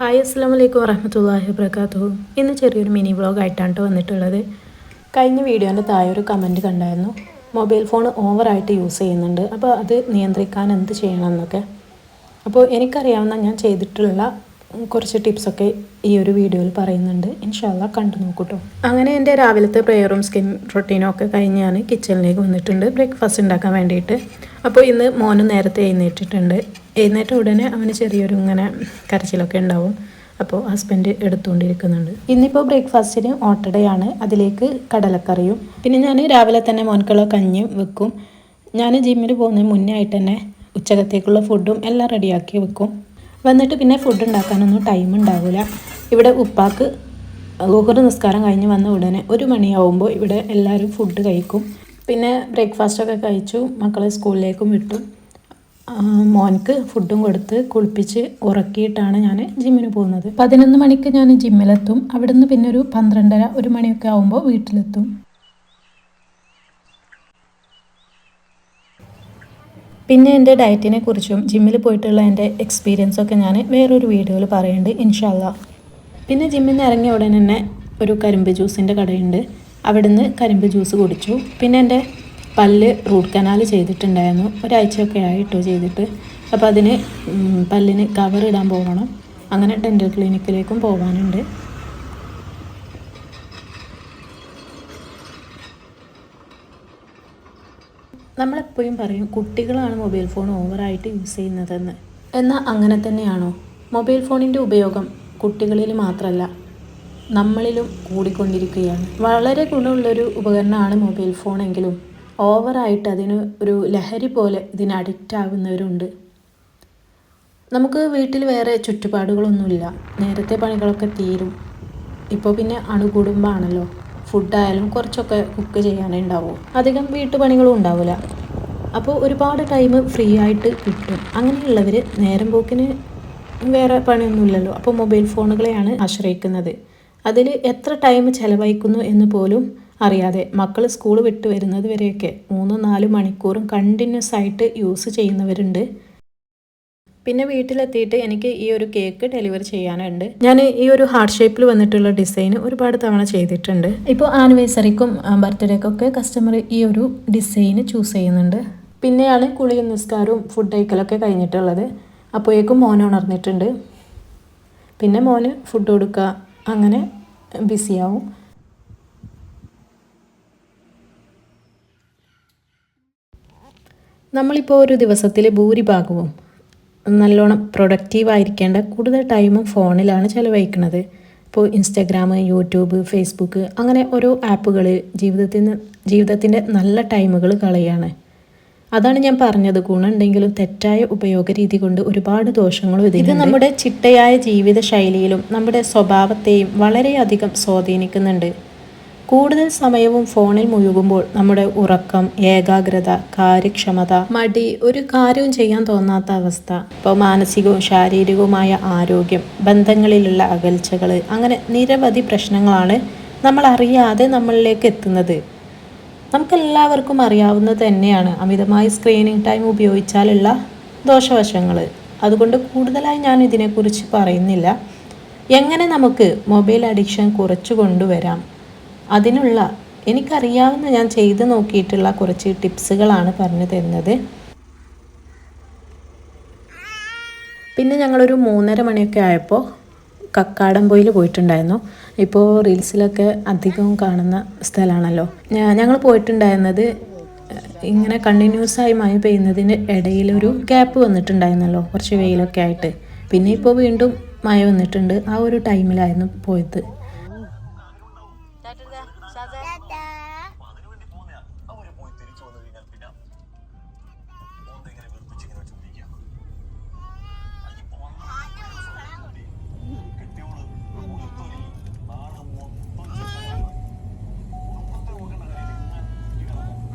Hi അസ്സാം വലൈക്കും വറഹമത്തല്ലാഹി വബർക്കാത്തു ഇന്ന് ചെറിയൊരു മിനി വ്ളോഗ് ആയിട്ടാണ് ട്ടോ വന്നിട്ടുള്ളത്. കഴിഞ്ഞ വീഡിയോന്റെ താഴെ ഒരു കമന്റ് കണ്ടായിരുന്നു. മൊബൈൽ ഫോൺ ഓവറായിട്ട് യൂസ് ചെയ്യുന്നുണ്ട്. അപ്പോൾ അത് നിയന്ത്രിക്കാൻ എന്ത് ചെയ്യണം എന്നൊക്കെ അപ്പോൾ എനിക്കറിയാവുന്ന ഞാൻ ചെയ്തിട്ടുള്ള കുറച്ച് ടിപ്സൊക്കെ ഈ ഒരു വീഡിയോയിൽ പറയുന്നുണ്ട്. ഇൻഷാല്ല കണ്ടു നോക്കൂട്ടോ അങ്ങനെ എന്റെ രാവിലത്തെ പ്രെയറും സ്കിൻ റൊട്ടീനും ഒക്കെ കഴിഞ്ഞ് ഞാൻ കിച്ചണിലേക്ക് വന്നിട്ടുണ്ട്. ബ്രേക്ക്ഫാസ്റ്റ് ഉണ്ടാക്കാൻ വേണ്ടിയിട്ട്. അപ്പോൾ ഇന്ന് മോന് നേരത്തെ എഴുന്നേറ്റിട്ടുണ്ട്. എഴുന്നേറ്റ ഉടനെ അവന് ചെറിയൊരു ഇങ്ങനെ കരച്ചിലൊക്കെ ഉണ്ടാവും. അപ്പോൾ ഹസ്ബൻഡ് എടുത്തുകൊണ്ടിരിക്കുന്നുണ്ട് ഇന്നിപ്പോൾ ബ്രേക്ക്ഫാസ്റ്റിന് ഓട്ടടയാണ്. അതിലേക്ക് കടലക്കറിയും. പിന്നെ ഞാൻ രാവിലെ തന്നെ മോൻകളോ കഞ്ഞി വെക്കും. ഞാൻ ജിമ്മിൽ പോകുന്നതിന് മുന്നേ ആയിട്ട് തന്നെ ഉച്ചകത്തേക്കുള്ള ഫുഡും എല്ലാം റെഡിയാക്കി വെക്കും. വന്നിട്ട് പിന്നെ ഫുഡ് ഉണ്ടാക്കാനൊന്നും ടൈം ഉണ്ടാവില്ല ഇവിടെ ഉപ്പാക്ക് ലുഹർ നിസ്കാരം കഴിഞ്ഞ് വന്ന ഉടനെ ഒരു മണിയാവുമ്പോൾ ഇവിടെ എല്ലാവരും ഫുഡ് കഴിക്കും. പിന്നെ ബ്രേക്ക്ഫാസ്റ്റൊക്കെ കഴിച്ചു. മക്കളെ സ്കൂളിലേക്കും വിട്ടു. ആ, മോൻക്ക് ഫുഡും കൊടുത്ത് കുളിപ്പിച്ച് ഉറക്കിയിട്ടാണ് ഞാൻ ജിമ്മിന് പോകുന്നത്. പതിനൊന്ന് മണിക്ക് ഞാൻ ജിമ്മിലെത്തും. അവിടുന്ന് പിന്നെ ഒരു പന്ത്രണ്ടര ഒരു മണിയൊക്കെ ആകുമ്പോൾ വീട്ടിലെത്തും. പിന്നെ എന്റെ ഡയറ്റിനെ കുറിച്ചും ജിമ്മിൽ പോയിട്ടുള്ള എന്റെ എക്സ്പീരിയൻസൊക്കെ ഞാൻ വേറൊരു വീഡിയോയിൽ പറയുന്നുണ്ട് ഇൻഷാല്ല. പിന്നെ ജിമ്മിൽ നിന്ന് ഇറങ്ങിയ ഉടനെ തന്നെ ഒരു കരിമ്പ് ജ്യൂസിന്റെ കടയുണ്ട്. അവിടുന്ന് കരിമ്പ് ജ്യൂസ് കുടിച്ചു. പിന്നെ എന്റെ പല്ല് റൂട്ട് കനാൽ ചെയ്തിട്ടുണ്ടായിരുന്നു. ഒരാഴ്ചയൊക്കെ ആയിട്ടോ ചെയ്തിട്ട്. അപ്പോൾ അതിന് പല്ലിന് കവർ ഇടാൻ പോകണം അങ്ങനെ ഡെന്റൽ ക്ലിനിക്കിലേക്കും പോകാനുണ്ട് നമ്മളെപ്പോഴും പറയും കുട്ടികളാണ് മൊബൈൽ ഫോൺ ഓവറായിട്ട് യൂസ് ചെയ്യുന്നതെന്ന്. എന്നാൽ അങ്ങനെ തന്നെയാണോ? മൊബൈൽ ഫോണിന്റെ ഉപയോഗം കുട്ടികളിൽ മാത്രമല്ല നമ്മളിലും കൂടിക്കൊണ്ടിരിക്കുകയാണ്. വളരെ ഗുണമുള്ളൊരു ഉപകരണമാണ് മൊബൈൽ ഫോണെങ്കിലും. ഓവറായിട്ട് അതിന് ഒരു ലഹരി പോലെ ഇതിന് അഡിക്റ്റ് ആകുന്നവരുണ്ട്. നമുക്ക് വീട്ടിൽ വേറെ ചുറ്റുപാടുകളൊന്നുമില്ല. നേരത്തെ പണികളൊക്കെ തീരും. ഇപ്പോൾ പിന്നെ അണുകുടുംബമാണല്ലോ ഫുഡായാലും കുറച്ചൊക്കെ കുക്ക് ചെയ്യാനേ ഉണ്ടാവൂ. അധികം വീട്ടുപണികളും ഉണ്ടാവില്ല അപ്പോൾ ഒരുപാട് ടൈം ഫ്രീ ആയിട്ട് കിട്ടും. അങ്ങനെയുള്ളവർ നേരം പോക്കിന് വേറെ പണിയൊന്നുമില്ലല്ലോ. അപ്പോൾ മൊബൈൽ ഫോണുകളെയാണ് ആശ്രയിക്കുന്നത്. അതിൽ എത്ര ടൈം ചിലവഴിക്കുന്നു എന്ന് പോലും അറിയാതെ മക്കൾ സ്കൂൾ വിട്ട് വരുന്നത് വരെയൊക്കെ മൂന്ന് നാല് മണിക്കൂറും കണ്ടിന്യൂസ് ആയിട്ട് യൂസ് ചെയ്യുന്നവരുണ്ട്. പിന്നെ വീട്ടിലെത്തിയിട്ട് എനിക്ക് ഈ ഒരു കേക്ക് ഡെലിവർ ചെയ്യാനുണ്ട്. ഞാൻ ഈ ഒരു ഹാർട്ട് ഷേപ്പിൽ വന്നിട്ടുള്ള ഡിസൈൻ ഒരുപാട് തവണ ചെയ്തിട്ടുണ്ട്. ഇപ്പോൾ ആനിവേഴ്സറിക്കും ബർത്ത്ഡേക്കൊക്കെ കസ്റ്റമർ ഈ ഒരു ഡിസൈൻ ചൂസ് ചെയ്യുന്നുണ്ട്. പിന്നെയാണ് കുളിയും നിസ്കാരവും ഫുഡ് കഴിക്കലൊക്കെ കഴിഞ്ഞിട്ടുള്ളത്. അപ്പോഴേക്കും മോൻ ഉണർന്നിട്ടുണ്ട്. പിന്നെ മോന് ഫുഡ് കൊടുക്കുക അങ്ങനെ ബിസിയാവും നമ്മളിപ്പോൾ ഒരു ദിവസത്തിൽ ഭൂരിഭാഗവും നല്ലോണം പ്രൊഡക്റ്റീവ് ആയിരിക്കേണ്ട കൂടുതൽ ടൈമും ഫോണിലാണ് ചിലവഴിക്കുന്നത് ഇപ്പോൾ ഇൻസ്റ്റഗ്രാം യൂട്യൂബ് ഫേസ്ബുക്ക് അങ്ങനെ ഓരോ ആപ്പുകൾ ജീവിതത്തിന് ജീവിതത്തിന്റെ നല്ല ടൈമുകൾ കളയാണ്. അതാണ് ഞാൻ പറഞ്ഞത്. ഗുണമുണ്ടെങ്കിലും തെറ്റായ ഉപയോഗ രീതി കൊണ്ട് ഒരുപാട് ദോഷങ്ങളും ഇതിന് ഇത് നമ്മുടെ ചിട്ടയായ ജീവിത ശൈലിയിലും നമ്മുടെ സ്വഭാവത്തെയും വളരെയധികം സ്വാധീനിക്കുന്നുണ്ട്. കൂടുതൽ സമയവും ഫോണിൽ മുഴുകുമ്പോൾ നമ്മുടെ ഉറക്കം ഏകാഗ്രത കാര്യക്ഷമത മടി ഒരു കാര്യവും ചെയ്യാൻ തോന്നാത്ത അവസ്ഥ ഇപ്പോൾ മാനസികവും ശാരീരികവുമായ ആരോഗ്യം ബന്ധങ്ങളിലുള്ള അകൽച്ചകൾ അങ്ങനെ നിരവധി പ്രശ്നങ്ങളാണ് നമ്മൾ അറിയാതെ നമ്മളിലേക്ക് എത്തുന്നത്. നമുക്കെല്ലാവർക്കും അറിയാവുന്നത് തന്നെയാണ് അമിതമായ സ്ക്രീനിങ് ടൈം ഉപയോഗിച്ചാലുള്ള ദോഷവശങ്ങൾ. അതുകൊണ്ട് കൂടുതലായി ഞാൻ ഇതിനെക്കുറിച്ച് പറയുന്നില്ല. എങ്ങനെ നമുക്ക് മൊബൈൽ അഡിക്ഷൻ കുറച്ചു കൊണ്ടുവരാം? അതിനുള്ള എനിക്കറിയാവുന്ന ഞാൻ ചെയ്തു നോക്കിയിട്ടുള്ള കുറച്ച് ടിപ്സുകളാണ് പറഞ്ഞു തരുന്നത്. പിന്നെ ഞങ്ങളൊരു മൂന്നര മണിയൊക്കെ ആയപ്പോൾ കക്കാടംപൊയിൽ പോയിട്ടുണ്ടായിരുന്നു. ഇപ്പോൾ റീൽസിലൊക്കെ അധികവും കാണുന്ന സ്ഥലമാണല്ലോ. ഞങ്ങൾ പോയിട്ടുണ്ടായിരുന്നത് ഇങ്ങനെ കണ്ടിന്യൂസ് ആയി മഴ പെയ്യുന്നതിന് ഇടയിലൊരു ഗ്യാപ്പ് വന്നിട്ടുണ്ടായിരുന്നല്ലോ കുറച്ച് വെയിലൊക്കെ ആയിട്ട്. പിന്നെ ഇപ്പോൾ വീണ്ടും മഴ വന്നിട്ടുണ്ട്. ആ ഒരു ടൈമിലായിരുന്നു പോയത്.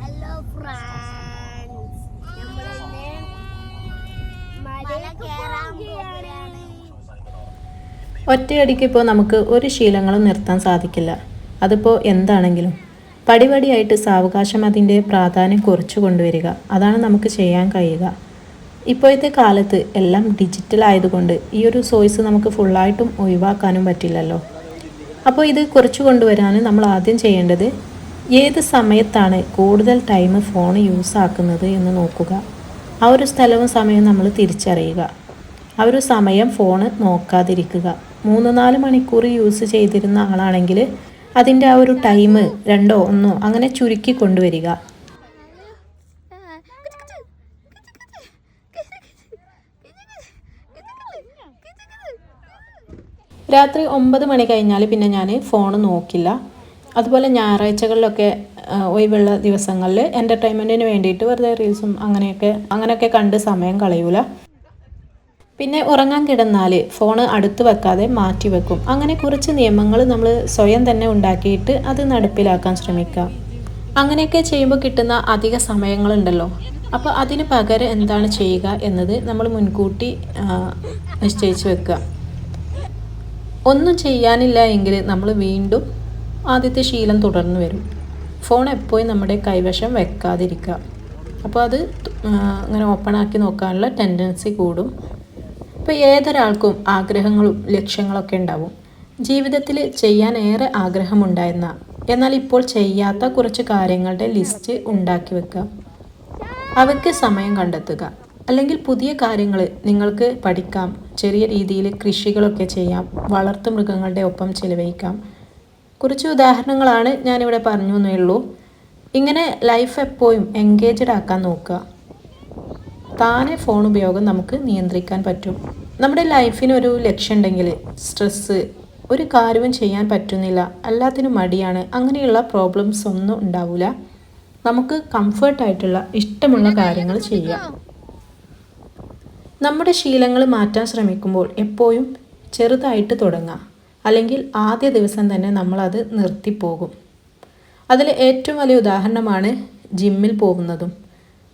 ഹലോ ഫ്രണ്ട്സ് നമ്മളിന്ന് മല കയറാൻ പോവുകയാണ്. ഒറ്റയടിക്ക് ഇപ്പോൾ നമുക്ക് ഒരു ശീലങ്ങളും നിർത്താൻ സാധിക്കില്ല. അതിപ്പോൾ എന്താണെങ്കിലും. പടിപടിയായിട്ട് സാവകാശം അതിന്റെ പ്രാധാന്യം കുറച്ചു കൊണ്ടുവരിക. അതാണ് നമുക്ക് ചെയ്യാൻ കഴിയുക. ഇപ്പോഴത്തെ കാലത്ത് എല്ലാം ഡിജിറ്റൽ ആയതുകൊണ്ട് ഈ ഒരു സോയ്സ് നമുക്ക് ഫുള്ളായിട്ടും ഒഴിവാക്കാനും പറ്റില്ലല്ലോ. അപ്പോൾ ഇത് കുറച്ച് കൊണ്ടുവരാൻ നമ്മൾ ആദ്യം ചെയ്യേണ്ടത് ഏത് സമയത്താണ് കൂടുതൽ ടൈം ഫോൺ യൂസ് ആക്കുന്നത് എന്ന് നോക്കുക. ആ ഒരു സ്ഥലവും സമയവും നമ്മൾ തിരിച്ചറിയുക. ആ ഒരു സമയം ഫോണ് നോക്കാതിരിക്കുക. മൂന്ന് നാല് മണിക്കൂർ യൂസ് ചെയ്തിരുന്ന ആളാണെങ്കിൽ അതിന്റെ ആ ഒരു ടൈം രണ്ടോ ഒന്നോ അങ്ങനെ ചുരുക്കി കൊണ്ടുവരിക. രാത്രി ഒമ്പത് മണി കഴിഞ്ഞാൽ പിന്നെ ഞാൻ ഫോൺ നോക്കില്ല. അതുപോലെ ഞായറാഴ്ചകളിലൊക്കെ ഒഴിവുള്ള ദിവസങ്ങളിൽ എന്റർടൈൻമെന്റിന് വേണ്ടിയിട്ട് വെറുതെ റീൽസും അങ്ങനെയൊക്കെ അങ്ങനെയൊക്കെ കണ്ട് സമയം കളയൂല. പിന്നെ ഉറങ്ങാൻ കിടന്നാൽ ഫോൺ അടുത്ത് വെക്കാതെ മാറ്റി വെക്കും. അങ്ങനെ കുറച്ച് നിയമങ്ങൾ നമ്മൾ സ്വയം തന്നെ ഉണ്ടാക്കിയിട്ട് അത് നടപ്പിലാക്കാൻ ശ്രമിക്കാം അങ്ങനെയൊക്കെ ചെയ്യുമ്പോൾ കിട്ടുന്ന അധിക സമയങ്ങളുണ്ടല്ലോ. അപ്പോൾ അതിന് പകരം എന്താണ് ചെയ്യുക എന്നത് നമ്മൾ മുൻകൂട്ടി നിശ്ചയിച്ച് വെക്കുക. ഒന്നും ചെയ്യാനില്ല എങ്കിൽ നമ്മൾ വീണ്ടും ആദ്യത്തെ ശീലം തുടർന്ന് വരും. ഫോൺ എപ്പോഴും നമ്മുടെ കൈവശം വെക്കാതിരിക്കുക. അപ്പോൾ അത് അങ്ങനെ ഓപ്പൺ ആക്കി നോക്കാനുള്ള ടെൻഡൻസി കൂടും. ഇപ്പോൾ ഏതൊരാൾക്കും ആഗ്രഹങ്ങളും ലക്ഷ്യങ്ങളൊക്കെ ഉണ്ടാവും. ജീവിതത്തിൽ ചെയ്യാൻ ഏറെ ആഗ്രഹമുണ്ടായിരുന്ന എന്നാൽ ഇപ്പോൾ ചെയ്യാത്ത കുറച്ച് കാര്യങ്ങളുടെ ലിസ്റ്റ് ഉണ്ടാക്കി വെക്കുക. അവയ്ക്ക് സമയം കണ്ടെത്തുക. അല്ലെങ്കിൽ പുതിയ കാര്യങ്ങൾ നിങ്ങൾക്ക് പഠിക്കാം. ചെറിയ രീതിയിൽ കൃഷികളൊക്കെ ചെയ്യാം. വളർത്തു മൃഗങ്ങളുടെ ഒപ്പം ചിലവഴിക്കാം. കുറച്ച് ഉദാഹരണങ്ങളാണ് ഞാനിവിടെ പറഞ്ഞു എന്നേ ഉള്ളൂ. ഇങ്ങനെ ലൈഫ് എപ്പോഴും എൻഗേജ്ഡ് ആക്കാൻ നോക്കുക. താനെ ഫോൺ ഉപയോഗം നമുക്ക് നിയന്ത്രിക്കാൻ പറ്റും. നമ്മുടെ ലൈഫിന് ഒരു ലക്ഷ്യം ഉണ്ടെങ്കിൽ സ്ട്രെസ്സ് ഒരു കാര്യവും ചെയ്യാൻ പറ്റുന്നില്ല എല്ലാത്തിനും മടിയാണ്. അങ്ങനെയുള്ള പ്രോബ്ലംസ് ഒന്നും ഉണ്ടാവില്ല നമുക്ക് കംഫർട്ടായിട്ടുള്ള ഇഷ്ടമുള്ള കാര്യങ്ങൾ ചെയ്യാം. നമ്മുടെ ശീലങ്ങൾ മാറ്റാൻ ശ്രമിക്കുമ്പോൾ എപ്പോഴും ചെറുതായിട്ട് തുടങ്ങാം. അല്ലെങ്കിൽ ആദ്യ ദിവസം തന്നെ നമ്മളത് നിർത്തിപ്പോകും. അതിൽ ഏറ്റവും വലിയ ഉദാഹരണമാണ് ജിമ്മിൽ പോകുന്നതും.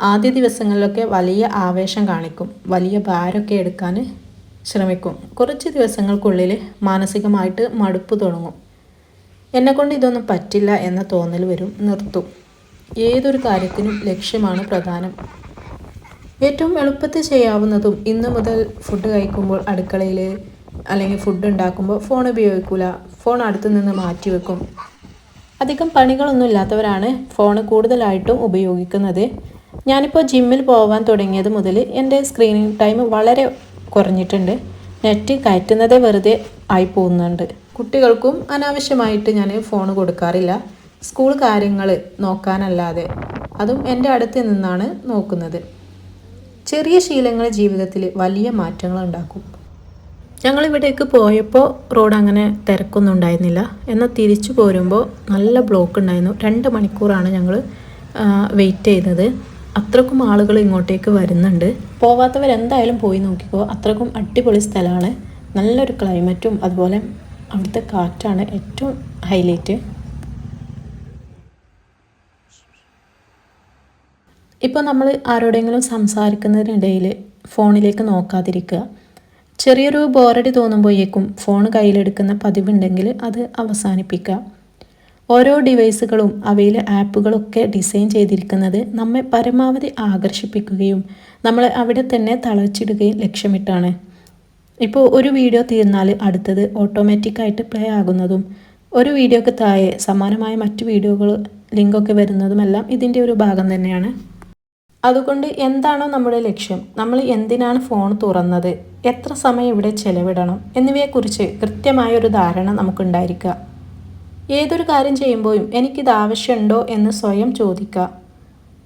ആദ്യ ദിവസങ്ങളിലൊക്കെ വലിയ ആവേശം കാണിക്കും. വലിയ ഭാരമൊക്കെ എടുക്കാൻ ശ്രമിക്കും. കുറച്ച് ദിവസങ്ങൾക്കുള്ളിൽ മാനസികമായിട്ട് മടുപ്പ് തുടങ്ങും. എന്നെക്കൊണ്ട് ഇതൊന്നും പറ്റില്ല എന്ന തോന്നൽ വരും. നിർത്തും. ഏതൊരു കാര്യത്തിനും ലക്ഷ്യമാണ് പ്രധാനം. ഏറ്റവും എളുപ്പത്തിൽ ചെയ്യാവുന്നതും ഇന്ന് മുതൽ ഫുഡ് കഴിക്കുമ്പോൾ അടുക്കളയിൽ അല്ലെങ്കിൽ ഫുഡ് ഉണ്ടാക്കുമ്പോൾ ഫോൺ ഉപയോഗിക്കില്ല ഫോൺ അടുത്തു നിന്ന് മാറ്റി വെക്കും. അധികം പണികളൊന്നും ഇല്ലാത്തവരാണ് ഫോൺ കൂടുതലായിട്ടും ഉപയോഗിക്കുന്നത്. ഞാനിപ്പോൾ ജിമ്മിൽ പോകാൻ തുടങ്ങിയത് മുതൽ എന്റെ സ്ക്രീനിങ് ടൈം വളരെ കുറഞ്ഞിട്ടുണ്ട്. നെറ്റ് കയറ്റുന്നതേ വെറുതെ ആയി പോകുന്നുണ്ട്. കുട്ടികൾക്കും അനാവശ്യമായിട്ട് ഞാൻ ഫോൺ കൊടുക്കാറില്ല. സ്കൂൾ കാര്യങ്ങൾ നോക്കാനല്ലാതെ. അതും എന്റെ അടുത്ത് നിന്നാണ് നോക്കുന്നത്. ചെറിയ ശീലങ്ങൾ ജീവിതത്തിൽ വലിയ മാറ്റങ്ങൾ ഉണ്ടാക്കും. ഞങ്ങൾ ഇവിടേക്ക് പോയപ്പോൾ റോഡ് അങ്ങനെ തിരക്കൊന്നും ഉണ്ടായിരുന്നില്ല. എന്നാൽ തിരിച്ചു പോരുമ്പോൾ നല്ല ബ്ലോക്ക് ഉണ്ടായിരുന്നു. രണ്ട് മണിക്കൂറാണ് ഞങ്ങൾ വെയിറ്റ് ചെയ്തത്. അത്രക്കും ആളുകൾ ഇങ്ങോട്ടേക്ക് വരുന്നുണ്ട്. പോവാത്തവരെന്തായാലും പോയി നോക്കിക്കോ. അത്രക്കും അടിപൊളി സ്ഥലമാണ്. നല്ലൊരു ക്ലൈമറ്റും അതുപോലെ അവിടുത്തെ കാറ്റാണ് ഏറ്റവും ഹൈലൈറ്റ് ഇപ്പോൾ നമ്മൾ ആരോടെങ്കിലും സംസാരിക്കുന്നതിനിടയിൽ ഫോണിലേക്ക് നോക്കാതിരിക്കുക. ചെറിയൊരു ബോറടി തോന്നുമ്പോഴേക്കും ഫോൺ കയ്യിലെടുക്കുന്ന പതിവുണ്ടെങ്കിൽ അത് അവസാനിപ്പിക്കുക. ഓരോ ഡിവൈസുകളും അവയിലെ ആപ്പുകളൊക്കെ ഡിസൈൻ ചെയ്തിരിക്കുന്നത് നമ്മെ പരമാവധി ആകർഷിപ്പിക്കുകയും നമ്മളെ അവിടെ തന്നെ തളച്ചിടുകയും ലക്ഷ്യമിട്ടാണ്. ഇപ്പോൾ ഒരു വീഡിയോ തീർന്നാൽ അടുത്തത് ഓട്ടോമാറ്റിക്കായിട്ട് പ്ലേ ആകുന്നതും ഒരു വീഡിയോക്ക് താഴെ സമാനമായ മറ്റു വീഡിയോകൾ ലിങ്കൊക്കെ വരുന്നതുമെല്ലാം ഇതിന്റെ ഒരു ഭാഗം തന്നെയാണ്. അതുകൊണ്ട് എന്താണോ നമ്മുടെ ലക്ഷ്യം നമ്മൾ എന്തിനാണ് ഫോൺ തുറന്നത് എത്ര സമയം ഇവിടെ ചെലവിടണം എന്നിവയെക്കുറിച്ച് കൃത്യമായ ഒരു ധാരണ നമുക്കുണ്ടായിരിക്കുക. ഏതൊരു കാര്യം ചെയ്യുമ്പോഴും എനിക്കിത് ആവശ്യമുണ്ടോ എന്ന് സ്വയം ചോദിക്കുക.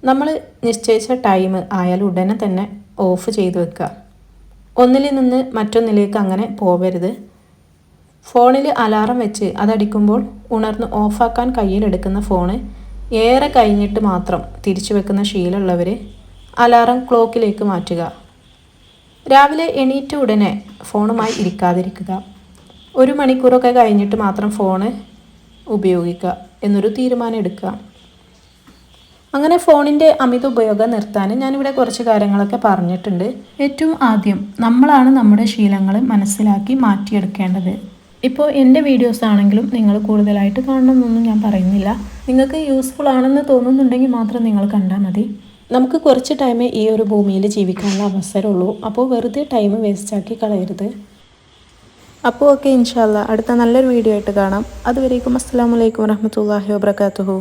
നമ്മൾ നിശ്ചയിച്ച ടൈം ആയാൽ ഉടനെ തന്നെ ഓഫ് ചെയ്ത് വെക്കുക. ഒന്നിൽ നിന്ന് മറ്റൊന്നിലേക്ക് അങ്ങനെ പോവരുത്. ഫോണിൽ അലാറം വെച്ച് അതടിക്കുമ്പോൾ ഉണർന്ന് ഓഫാക്കാൻ കയ്യിലെടുക്കുന്ന ഫോണ് ഏറെ കഴിഞ്ഞിട്ട് മാത്രം തിരിച്ചു വെക്കുന്ന ശീലമുള്ളവർ അലാറം ക്ലോക്കിലേക്ക് മാറ്റുക. രാവിലെ എണീറ്റ ഉടനെ ഫോണുമായി ഇരിക്കാതിരിക്കുക. ഒരു മണിക്കൂറൊക്കെ കഴിഞ്ഞിട്ട് മാത്രം ഫോണ് ഉപയോഗിക്കുക എന്നൊരു തീരുമാനം എടുക്കുക. അങ്ങനെ ഫോണിന്റെ അമിത ഉപയോഗം നിർത്താൻ ഞാനിവിടെ കുറച്ച് കാര്യങ്ങളൊക്കെ പറഞ്ഞിട്ടുണ്ട്. ഏറ്റവും ആദ്യം നമ്മളാണ് നമ്മുടെ ശീലങ്ങൾ മനസ്സിലാക്കി മാറ്റിയെടുക്കേണ്ടത്. ഇപ്പോൾ എന്റെ വീഡിയോസ് ആണെങ്കിലും നിങ്ങൾ കൂടുതലായിട്ട് കാണണമെന്നൊന്നും ഞാൻ പറയുന്നില്ല. നിങ്ങൾക്ക് യൂസ്ഫുൾ ആണെന്ന് തോന്നുന്നുണ്ടെങ്കിൽ മാത്രം നിങ്ങൾ കണ്ടാൽ മതി. നമുക്ക് കുറച്ച് ടൈമേ ഈ ഒരു ഭൂമിയിൽ ജീവിക്കാനുള്ള അവസരമുള്ളൂ. അപ്പോൾ വെറുതെ ടൈം വേസ്റ്റാക്കി കളയരുത്. അപ്പോൾ ഓക്കെ ഇൻഷാല്ല അടുത്ത നല്ലൊരു വീഡിയോ ആയിട്ട് കാണാം. അതുവരേക്കും അസ്സാം വലൈക്കും വരഹമത്തല്ലാഹി വാബർക്കാത്തുഹു